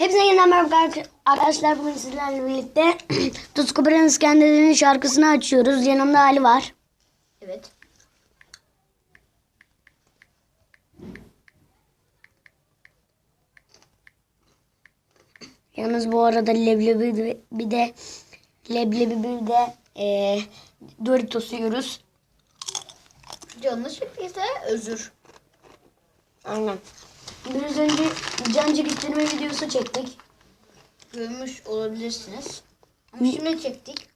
Hepinize yeniden merhaba arkadaşlar. Bugün sizlerle birlikte Tutku Biren İskender'in şarkısını açıyoruz. Yanımda Ali var. Evet. Yalnız bu arada leblebi bir de leblebi bir de eee Doritos yiyoruz. Canınız çektiyse özür. Aynen. Biraz önce can çekiştirme videosu çektik. Görmüş olabilirsiniz. Ama şimdi çektik.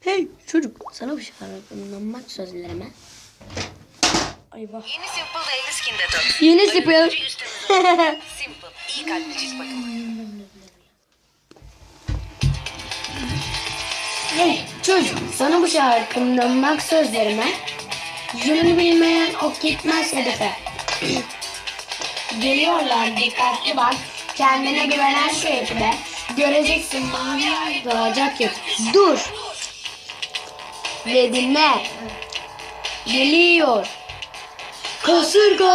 Hey çocuk sana bir şey anlatmak sözlerime. Ay bak. Yeni Simple Daily Skin Detox. Yeni Simple. Simple. İyi kalpli cilt bakımı. Hey çocuk sana bu şarkımdan bak sözlerime. Yönünü bilmeyen ok gitmez hedefe. Geliyorlar dikkatli bak. Kendine güvenen şu ekibe. Göreceksin mavi ay doğacak yok. Dur. Ve dinle. Geliyor. Kasırga.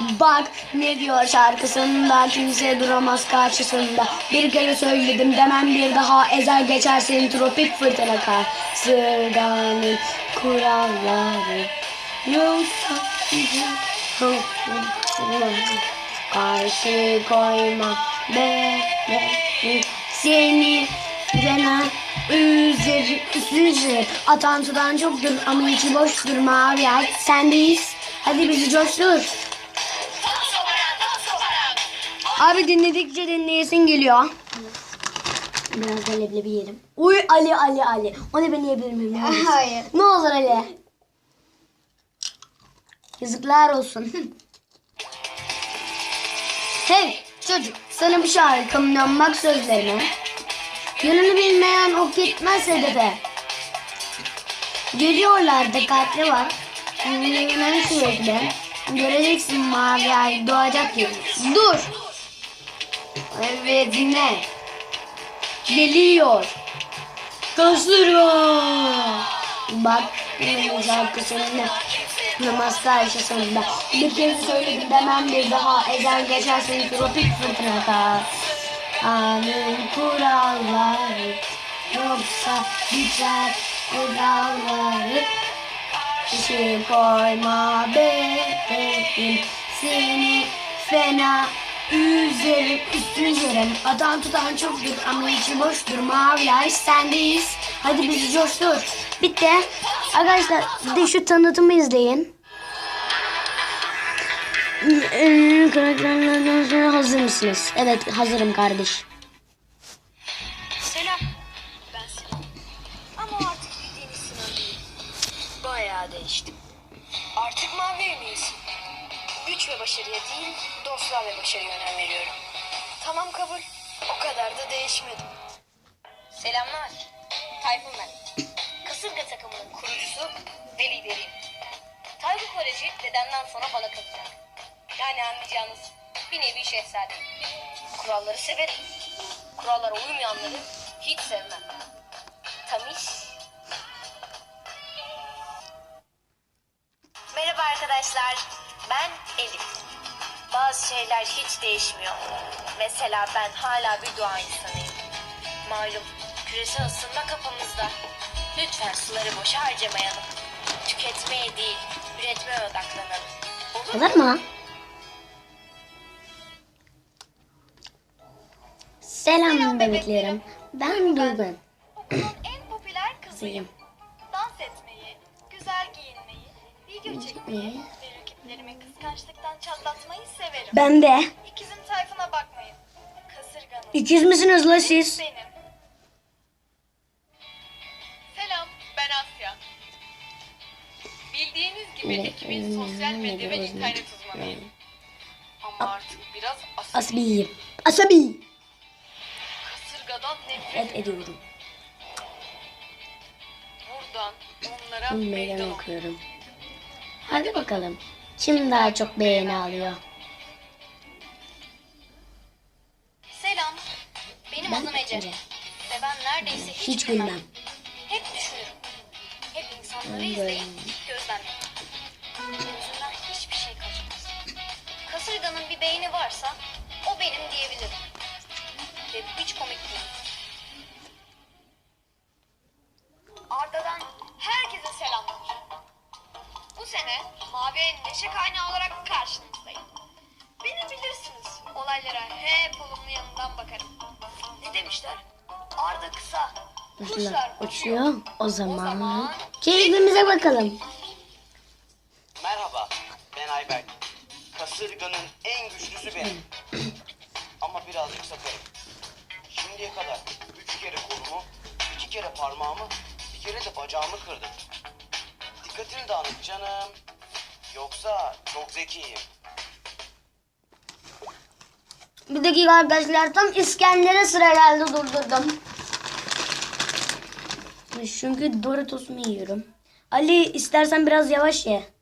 Bak ne diyor şarkısında kimse duramaz karşısında. Bir kere söyledim demem bir daha ezer geçersin tropik fırtına kasırganın kuralları. Yoksa karşı koyma be, be, seni fena üzeri üzeri atan sudan çoktur ama içi boştur mavi. Ay sendeyiz hadi bizi coştur abi dinledikçe dinleyesin geliyor biraz da leblebi yiyelim uy Ali Ali Ali onu ben yiyebilir miyim ne olur? Hayır. ne olur Ali yazıklar olsun Hey çocuk sana bir şarkımdan bak sözlerime. Yönünü bilmeyen ok gitmez hedefe. Geliyorlar dikkatli var. Yönünü sürekli. Göreceksin mavi ay doğacak gibi. Dur. Evet dinle. Geliyor. Kasırga. Bak benim şarkısını namaz karşısında Bir kez söyledim demem bir daha Ezel geçersin tropik fırtınada Anın kuralları Yoksa biter kuralları İşi koyma bebeğim Seni fena üzerim üzerim Atan tutan çoktur ama içi boştur Mavi ay sendeyiz Hadi bizi coştur Bitti Arkadaşlar bir de şu tanıtımı izleyin Ee, Karakterlerden sonra hazır mısınız? Evet hazırım kardeş Selam. Ben Sinan. Ama artık bildiğiniz Sinan değil. Bayağı değiştim. Artık mavi evliyiz. Güç ve başarıya değil, dostluğa ve başarıya önem veriyorum. Tamam kabul. O kadar da değişmedim. Selamlar. Tayfun ben. Kasırga takımının kurucusu ve lideriyim. Tayfun Koleji dedemden sonra bana kalacak. Yani anlayacağınız bir nevi şehzade. Kuralları severim. Kurallara uymayanları hiç sevmem. Tamiz. Merhaba arkadaşlar. Ben Elif. Bazı şeyler hiç değişmiyor. Mesela ben hala bir doğa insanıyım. Malum küresel ısınma kapımızda. Lütfen suları boşa harcamayalım. Tüketmeye değil, üretmeye odaklanalım. Olur mu? Hazır mı? Selam bebeklerim Ben Duygun Okulun en popüler. Kızıyım Dans etmeyi, güzel giyinmeyi, video çekmeyi ve rakiplerimi kıskançlıktan çatlatmayı severim. Ben de İkizim Tayfun'a bakmayın. Kasırganın İkiz misiniz la siz? benim. Selam, ben Asya. Bildiğiniz gibi ekibin sosyal medya ve internet uzmanıyım. Ama artık biraz asabi. Asbiyim Asabi Kasırgadan nefret Evet ediyorum buradan onlara Meydan meydan okuyorum Hadi bakalım Kim daha çok beğeni alıyor Selam, benim Ben adım Ece. Ece. Ve ben neredeyse hiç, Hiç gülmem Hep düşünürüm. Onları izleyin, gözlemleyin. Gözünden hiçbir şey kaçmaz. Kasırganın bir beyni varsa o benim diyebilirim. Neşe kaynağı olarak karşınızdayım. Beni bilirsiniz. Olaylara hep olumlu yanından bakarım. Ne demişler? Arda kısa. Kuşlar uçuyor. O zaman zaman keyfimize bakalım. Merhaba, ben Ayberk. Kasırganın en güçlüsü benim. Ama birazcık sakarım. Şimdiye kadar üç kere kolumu, iki kere parmağımı, bir kere de bacağımı kırdım. Dikkatin dağınık canım. Yoksa çok zekiyim. Bir dakika arkadaşlar tam İskender'e sıra geldi durdurdum. Çünkü Doritos'umu yiyorum. Ali istersen biraz yavaş ye.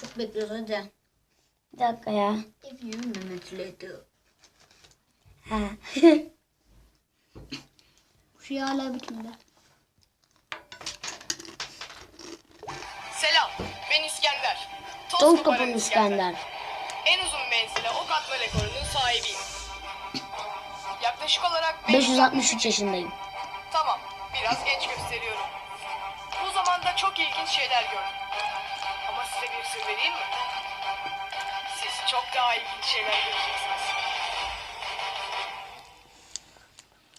Çok bekliyoruz hadi. Bir dakika ya. Minutes later. Ha. Bu şey hala bitmedi. Ben İskender. Toz koparan kapanı İskender. En uzun menzile ok atma rekorunun sahibiyim. Yaklaşık olarak 563 yaşındayım. Tamam, biraz genç gösteriyorum. Bu zamanda çok ilginç şeyler gördüm. Ama size bir sır vereyim mi? Siz çok daha ilginç şeyler göreceksiniz.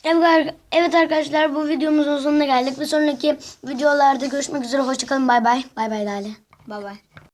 Evet, evet arkadaşlar bu videomuzun sonuna geldik. Bir sonraki videolarda görüşmek üzere. Hoşçakalın. Bay bay. Bay bay Lale. Bye bye.